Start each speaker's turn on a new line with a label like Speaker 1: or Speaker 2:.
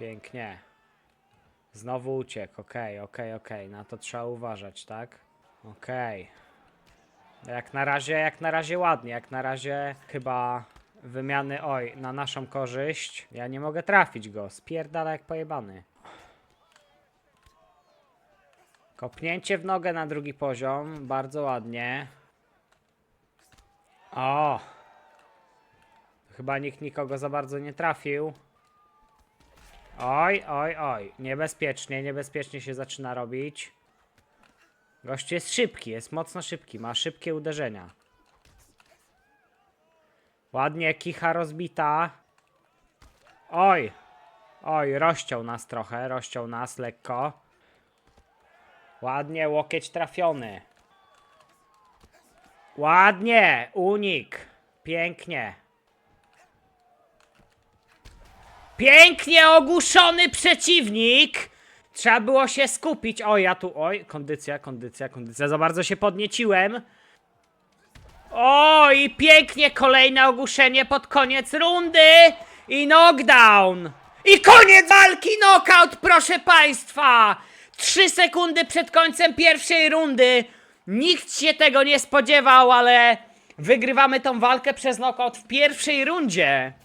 Speaker 1: Pięknie. Znowu uciekł. Okej, okej, okej. Na to trzeba uważać, tak? Okej. Jak na razie, jak na razie ładnie. Jak na razie chyba wymiany, oj, na naszą korzyść. Ja nie mogę trafić go. Spierdala jak pojebany. Kopnięcie w nogę na drugi poziom. Bardzo ładnie. O! Chyba nikt nikogo za bardzo nie trafił. Oj, oj, oj. Niebezpiecznie, niebezpiecznie się zaczyna robić. Gościu jest szybki, jest mocno szybki, ma szybkie uderzenia. Ładnie, kicha rozbita. Oj, oj, rozciął nas trochę, rozciął nas lekko. Ładnie, łokieć trafiony. Ładnie, unik. Pięknie. Pięknie ogłuszony przeciwnik. Trzeba było się skupić. O, ja tu. Oj, kondycja, kondycja, kondycja. Za bardzo się podnieciłem. O, i pięknie kolejne ogłuszenie pod koniec rundy. I knockdown. I koniec walki, knockout, proszę państwa. Trzy sekundy przed końcem pierwszej rundy. Nikt się tego nie spodziewał, ale wygrywamy tą walkę przez knockout w pierwszej rundzie.